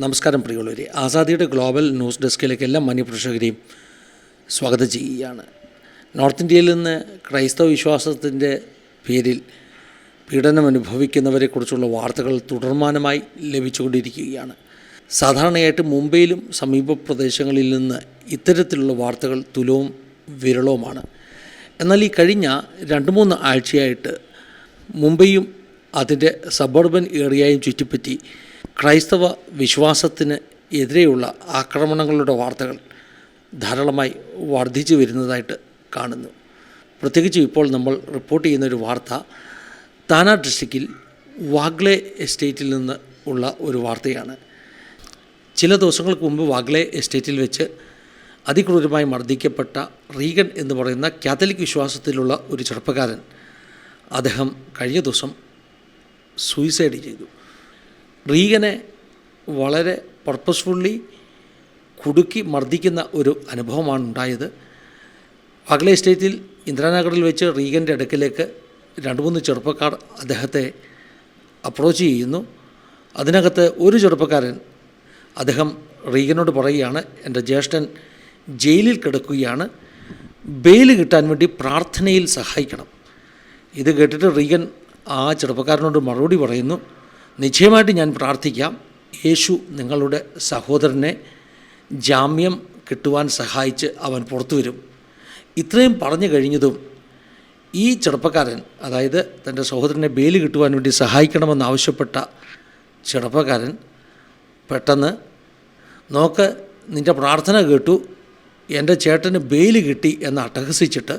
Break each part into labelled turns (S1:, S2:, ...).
S1: നമസ്കാരം പ്രിയമുള്ളവരെ. ആസാദിയുടെ global news ഡെസ്കിലേക്ക് എല്ലാ മാന്യപ്രേക്ഷകരെയും സ്വാഗതം ചെയ്യുകയാണ്. നോർത്ത് ഇന്ത്യയിൽ നിന്ന് ക്രൈസ്തവ വിശ്വാസത്തിന്റെ പേരിൽ പീഡനം അനുഭവിക്കുന്നവരെക്കുറിച്ചുള്ള വാർത്തകൾ തുടർമാനമായി ലഭിച്ചുകൊണ്ടിരിക്കുകയാണ്. സാധാരണയായിട്ട് മുംബൈയിലും സമീപ പ്രദേശങ്ങളിൽ നിന്ന് ഇത്തരത്തിലുള്ള വാർത്തകൾ തുലവും വിരളവുമാണ്. എന്നാൽ ഈ കഴിഞ്ഞ രണ്ട് മൂന്ന് ആഴ്ചയായിട്ട് മുംബൈയും അതിന്റെ സബർബൻ ഏരിയയും ചുറ്റിപ്പറ്റി ക്രൈസ്തവ വിശ്വാസത്തിന് എതിരെയുള്ള ആക്രമണങ്ങളുടെ വാർത്തകൾ ധാരാളമായി വർദ്ധിച്ചു വരുന്നതായിട്ട് കാണുന്നു. പ്രത്യേകിച്ച് ഇപ്പോൾ നമ്മൾ റിപ്പോർട്ട് ചെയ്യുന്ന ഒരു വാർത്ത താന ഡിസ്ട്രിക്റ്റിൽ വാഗ്ലെ എസ്റ്റേറ്റിൽ നിന്ന് ഉള്ള ഒരു വാർത്തയാണ്. ചില ദിവസങ്ങൾക്ക് മുമ്പ് വാഗ്ലെ എസ്റ്റേറ്റിൽ വെച്ച് അതിക്രൂരമായി മർദ്ദിക്കപ്പെട്ട റീഗൻ എന്ന് പറയുന്ന കാത്തലിക് വിശ്വാസത്തിലുള്ള ഒരു ചെറുപ്പക്കാരൻ അദ്ദേഹം കഴിഞ്ഞ ദിവസം സൂയിസൈഡ് ചെയ്തു. റീഗനെ വളരെ പർപ്പസ്ഫുള്ളി കുടുക്കി മർദ്ദിക്കുന്ന ഒരു അനുഭവമാണ് ഉണ്ടായത്. വാഗ്ലെ എസ്റ്റേറ്റിൽ ഇന്ദിരാനഗറിൽ വെച്ച് റീഗന്റെ അടുക്കിലേക്ക് രണ്ട് മൂന്ന് ചെറുപ്പക്കാർ അദ്ദേഹത്തെ അപ്രോച്ച് ചെയ്യുന്നു. അതിനകത്ത് ഒരു ചെറുപ്പക്കാരൻ അദ്ദേഹം റീഗനോട് പറയുകയാണ് എന്റെ ജ്യേഷ്ഠൻ ജയിലിൽ കിടക്കുകയാണ്. ബെയിൽ കിട്ടാൻ വേണ്ടി പ്രാർത്ഥനയിൽ സഹായിക്കണം. ഇത് കേട്ടിട്ട് റീഗൻ ആ ചെറുപ്പക്കാരനോട് മറുപടി പറയുന്നു. നിശ്ചയമായിട്ട് ഞാൻ പ്രാർത്ഥിക്കാം. യേശു നിങ്ങളുടെ സഹോദരനെ ജാമ്യം കിട്ടുവാൻ സഹായിച്ച് അവൻ പുറത്തു വരും. ഇത്രയും പറഞ്ഞു കഴിഞ്ഞതും ഈ ചെറുപ്പക്കാരൻ അതായത് തന്റെ സഹോദരനെ ബെയിൽ കിട്ടുവാൻ വേണ്ടി സഹായിക്കണമെന്ന് ആവശ്യപ്പെട്ട ചെറുപ്പക്കാരൻ പെട്ടെന്ന് നോക്ക് നിന്റെ പ്രാർത്ഥന കേട്ടു എന്റെ ചേട്ടന് ബെയിൽ കിട്ടി എന്ന് അട്ടഹസിച്ചിട്ട്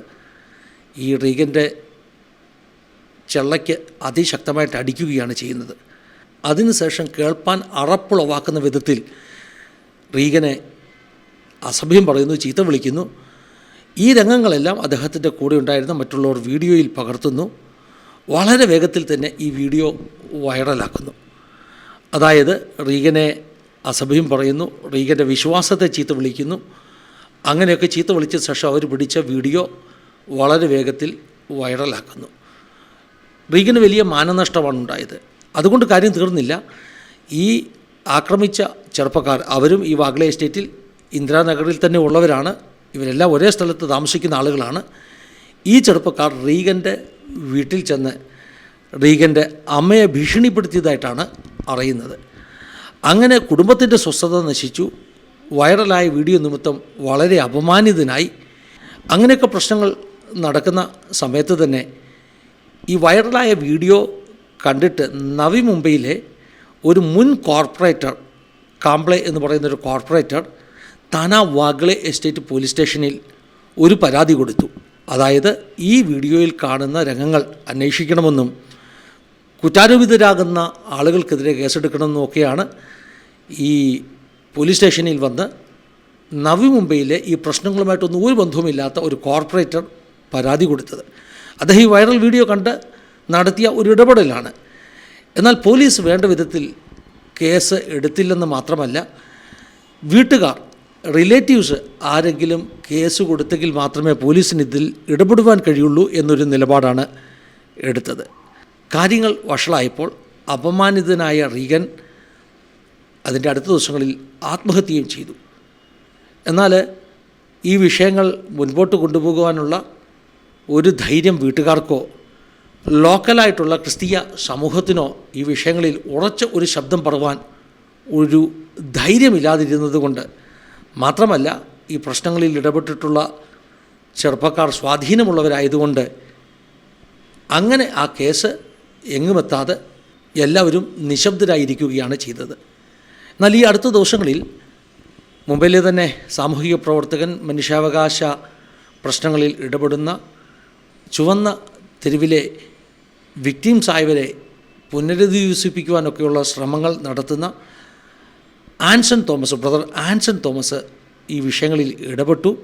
S1: ഈ റീഗന്റെ ചെള്ളയ്ക്ക് അതിശക്തമായിട്ട് അടിക്കുകയാണ് ചെയ്യുന്നത്. അതിനുശേഷം കേൾപ്പാൻ അറപ്പുളവാക്കുന്ന വിധത്തിൽ റീഗനെ അസഭ്യം പറയുന്നു ചീത്ത വിളിക്കുന്നു. ഈ രംഗങ്ങളെല്ലാം അദ്ദേഹത്തിന്റെ കൂടെ ഉണ്ടായിരുന്ന മറ്റുള്ളവർ വീഡിയോയിൽ പകർത്തുന്നു. വളരെ വേഗത്തിൽ തന്നെ ഈ വീഡിയോ വൈറലാക്കുന്നു. അതായത് റീഗനെ അസഭ്യം പറയുന്നു റീഗന്റെ വിശ്വാസത്തെ ചീത്ത വിളിക്കുന്നു. അങ്ങനെയൊക്കെ ചീത്ത വിളിച്ച ശേഷം അവർ പിടിച്ച വീഡിയോ വളരെ വേഗത്തിൽ വൈറലാക്കുന്നു. റീഗന് വലിയ മാനനഷ്ടമാണ് ഉണ്ടായത്. അതുകൊണ്ട് കാര്യം തീർന്നില്ല. ഈ ആക്രമിച്ച ചെറുപ്പക്കാർ അവരും ഈ വാഗ്ലെ എസ്റ്റേറ്റിൽ ഇന്ദിരാനഗറിൽ തന്നെ ഉള്ളവരാണ്. ഇവരെല്ലാം ഒരേ സ്ഥലത്ത് താമസിക്കുന്ന ആളുകളാണ്. ഈ ചെറുപ്പക്കാർ റീഗന്റെ വീട്ടിൽ ചെന്ന് റീഗന്റെ അമ്മയെ ഭീഷണിപ്പെടുത്തിയതായിട്ടാണ് അറിയുന്നത്. അങ്ങനെ കുടുംബത്തിന്റെ സ്വസ്ഥത നശിച്ചു. വൈറലായ വീഡിയോ നിമിത്തം വളരെ അപമാനിതനായി. അങ്ങനെയൊക്കെ പ്രശ്നങ്ങൾ നടക്കുന്ന സമയത്ത് തന്നെ ഈ വൈറലായ വീഡിയോ കണ്ടിട്ട് നവി മുംബൈയിലെ ഒരു മുൻ കോർപ്പറേറ്റർ കാംബ്ലെ എന്ന് പറയുന്ന ഒരു കോർപ്പറേറ്റർ താന വാഗ്ലെ എസ്റ്റേറ്റ് പോലീസ് സ്റ്റേഷനിൽ ഒരു പരാതി കൊടുത്തു. അതായത് ഈ വീഡിയോയിൽ കാണുന്ന രംഗങ്ങൾ അന്വേഷിക്കണമെന്നും കുറ്റാരോപിതരാകുന്ന ആളുകൾക്കെതിരെ കേസെടുക്കണമെന്നൊക്കെയാണ് ഈ പോലീസ് സ്റ്റേഷനിൽ വന്ന് നവി മുംബൈയിലെ ഈ പ്രശ്നങ്ങളുമായിട്ടൊന്നും ഒരു ബന്ധവുമില്ലാത്ത ഒരു കോർപ്പറേറ്റർ പരാതി കൊടുത്തത്. അദ്ദേഹം ഈ വൈറൽ വീഡിയോ കണ്ട് നടത്തിയ ഒരു ഇടപെടലാണ് എന്നാൽ പോലീസ് വേണ്ട വിധത്തിൽ കേസ് എടുത്തില്ലെന്ന് മാത്രമല്ല വീട്ടുകാർ റിലേറ്റീവ്സ് ആരെങ്കിലും കേസ് കൊടുത്തെങ്കിൽ മാത്രമേ പോലീസിന് ഇതിൽ ഇടപെടുവാൻ കഴിയുള്ളൂ എന്നൊരു നിലപാടാണ് എടുത്തത്. കാര്യങ്ങൾ വഷളായപ്പോൾ അപമാനിതനായ റീഗൻ അതിന്റെ അടുത്ത ദിവസങ്ങളിൽ ആത്മഹത്യയും ചെയ്തു. എന്നാൽ ഈ വിഷയങ്ങൾ മുൻപോട്ട് കൊണ്ടുപോകുവാനുള്ള ഒരു ധൈര്യം വീട്ടുകാർക്കോ ലോക്കലായിട്ടുള്ള ക്രിസ്തീയ സമൂഹത്തിനോ ഈ വിഷയങ്ങളിൽ ഉറച്ച ഒരു ശബ്ദം പറവാൻ ഒരു ധൈര്യമില്ലാതിരുന്നത് കൊണ്ട് മാത്രമല്ല ഈ പ്രശ്നങ്ങളിൽ ഇടപെട്ടിട്ടുള്ള ചെറുപ്പക്കാർ സ്വാധീനമുള്ളവരായതുകൊണ്ട് അങ്ങനെ ആ കേസ് എങ്ങുമെത്താതെ എല്ലാവരും നിശബ്ദരായിരിക്കുകയാണ് ചെയ്തത്. എന്നാൽ ഈ അടുത്ത ദിവസങ്ങളിൽ മുംബൈയിലെ തന്നെ സാമൂഹിക പ്രവർത്തകൻ മനുഷ്യാവകാശ പ്രശ്നങ്ങളിൽ ഇടപെടുന്ന ചുവന്ന തെരുവിലെ വിക്ടിംസ് ആയവരെ പുനരധിവസിപ്പിക്കുവാനൊക്കെയുള്ള ശ്രമങ്ങൾ നടത്തുന്ന Anson Thomas brother Anson Thomas ഈ വിഷയങ്ങളിൽ ഇടപെട്ടു.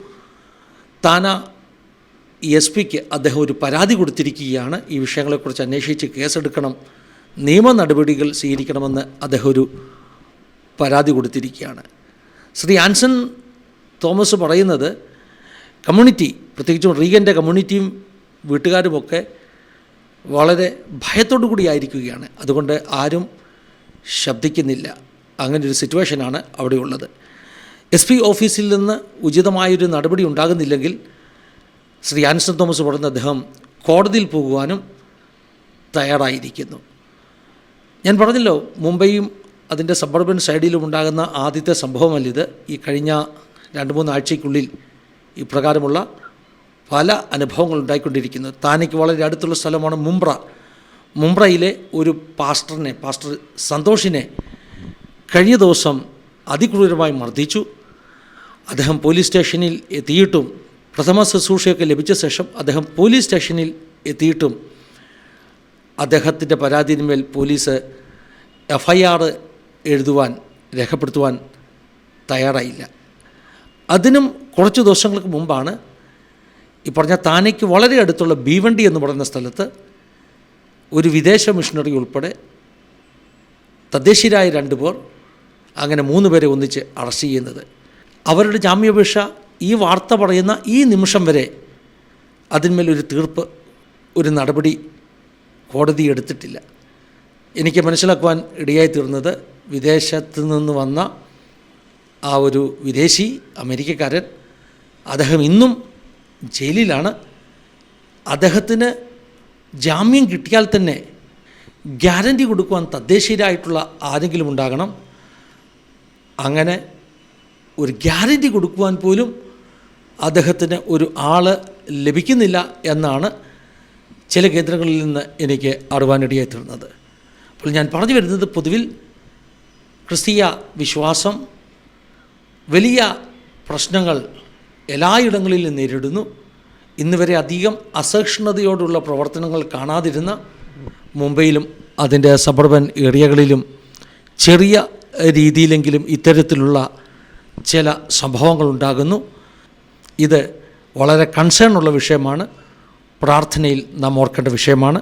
S1: താന എസ് പിക്ക് അദ്ദേഹം ഒരു പരാതി കൊടുത്തിരിക്കുകയാണ്. ഈ വിഷയങ്ങളെക്കുറിച്ച് അന്വേഷിച്ച് കേസെടുക്കണം. നിയമ നടപടികൾ സ്വീകരിക്കണമെന്ന് അദ്ദേഹം ഒരു പരാതി കൊടുത്തിരിക്കുകയാണ്. ശ്രീ ആൻസൺ തോമസ് പറയുന്നത് കമ്മ്യൂണിറ്റി പ്രത്യേകിച്ചും റീഗന്റെ കമ്മ്യൂണിറ്റിയും വീട്ടുകാരുമൊക്കെ വളരെ ഭയത്തോടു കൂടിയായിരിക്കുകയാണ് അതുകൊണ്ട് ആരും ശബ്ദിക്കുന്നില്ല. അങ്ങനെ ഒരു സിറ്റുവേഷനാണ് അവിടെ ഉള്ളത് എസ് പി ഓഫീസിൽ നിന്ന് ഉചിതമായൊരു നടപടി ഉണ്ടാകുന്നില്ലെങ്കിൽ ശ്രീ ആൻസൺ തോമസ് പറയുന്ന അദ്ദേഹം കോടതിയിൽ പോകുവാനും തയ്യാറായിരിക്കുന്നു. ഞാൻ പറഞ്ഞല്ലോ മുംബൈയും അതിന്റെ സബർബൻ സൈഡിലും ഉണ്ടാകുന്ന ആദ്യത്തെ സംഭവമല്ലിത്. ഈ കഴിഞ്ഞ രണ്ട് മൂന്നാഴ്ചയ്ക്കുള്ളിൽ ഇപ്രകാരമുള്ള പല അനുഭവങ്ങൾ ഉണ്ടായിക്കൊണ്ടിരിക്കുന്നത് താനയ്ക്ക് വളരെ അടുത്തുള്ള സ്ഥലമാണ് മുംബ്ര. മുംബ്രയിലെ ഒരു പാസ്റ്ററിനെ പാസ്റ്റർ സന്തോഷിനെ കഴിഞ്ഞ ദിവസം അതിക്രൂരമായി മർദ്ദിച്ചു. അദ്ദേഹം പോലീസ് സ്റ്റേഷനിൽ എത്തിയിട്ടും പ്രഥമ ശുശ്രൂഷയൊക്കെ ലഭിച്ച ശേഷം അദ്ദേഹം പോലീസ് സ്റ്റേഷനിൽ എത്തിയിട്ടും അദ്ദേഹത്തിന്റെ പരാതിന്മേൽ പോലീസ് എഫ്ഐആർ എഴുതുവാൻ രേഖപ്പെടുത്തുവാൻ തയ്യാറായില്ല. അതിനും കുറച്ച് ദിവസങ്ങൾക്ക് മുമ്പാണ് ഈ പറഞ്ഞ താനയ്ക്ക് വളരെ അടുത്തുള്ള ഭീവണ്ടി എന്ന് പറയുന്ന സ്ഥലത്ത് ഒരു വിദേശ മിഷണറി ഉൾപ്പെടെ തദ്ദേശീയരായ രണ്ട് പേർ അങ്ങനെ മൂന്ന് പേരെ ഒന്നിച്ച് അറസ്റ്റ് ചെയ്യുന്നത്. അവരുടെ ജാമ്യാപേക്ഷ ഈ വാർത്ത പറയുന്ന ഈ നിമിഷം വരെ അതിന്മേലൊരു തീർപ്പ് ഒരു നടപടി കോടതി എടുത്തിട്ടില്ല. എനിക്ക് മനസ്സിലാക്കുവാൻ ഇടയായി തീർന്നത് വിദേശത്ത് നിന്ന് വന്ന ആ ഒരു വിദേശി അമേരിക്കക്കാരൻ അദ്ദേഹം ഇന്നും ജയിലിലാണ്. അദ്ദേഹത്തിന് ജാമ്യം കിട്ടിയാൽ തന്നെ ഗ്യാരണ്ടി കൊടുക്കുവാൻ തദ്ദേശീയരായിട്ടുള്ള ആരെങ്കിലും ഉണ്ടാകണം. അങ്ങനെ ഒരു ഗ്യാരണ്ടി കൊടുക്കുവാൻ പോലും അദ്ദേഹത്തിന് ഒരു ആൾ ലഭിക്കുന്നില്ല എന്നാണ് ചില കേന്ദ്രങ്ങളിൽ നിന്ന് എനിക്ക് അറിവാനിടയായി തീർന്നത് അപ്പോൾ ഞാൻ പറഞ്ഞു വരുന്നത് പൊതുവിൽ ക്രിസ്തീയ വിശ്വാസം വലിയ പ്രശ്നങ്ങൾ എല്ലായിടങ്ങളിലും നേരിടുന്നു. ഇന്ന് വരെ അധികം അസഹിഷ്ണുതയോടുള്ള പ്രവർത്തനങ്ങൾ കാണാതിരുന്ന മുംബൈയിലും അതിന്റെ സബർബൻ ഏരിയകളിലും ചെറിയ രീതിയിലെങ്കിലും ഇത്തരത്തിലുള്ള ചില സംഭവങ്ങൾ ഉണ്ടാകുന്നു. ഇത് വളരെ കൺസേൺ ഉള്ള വിഷയമാണ്. പ്രാർത്ഥനയിൽ നാം ഓർക്കേണ്ട വിഷയമാണ്.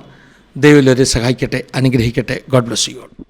S1: ദൈവം സഹായിക്കട്ടെ അനുഗ്രഹിക്കട്ടെ. God bless you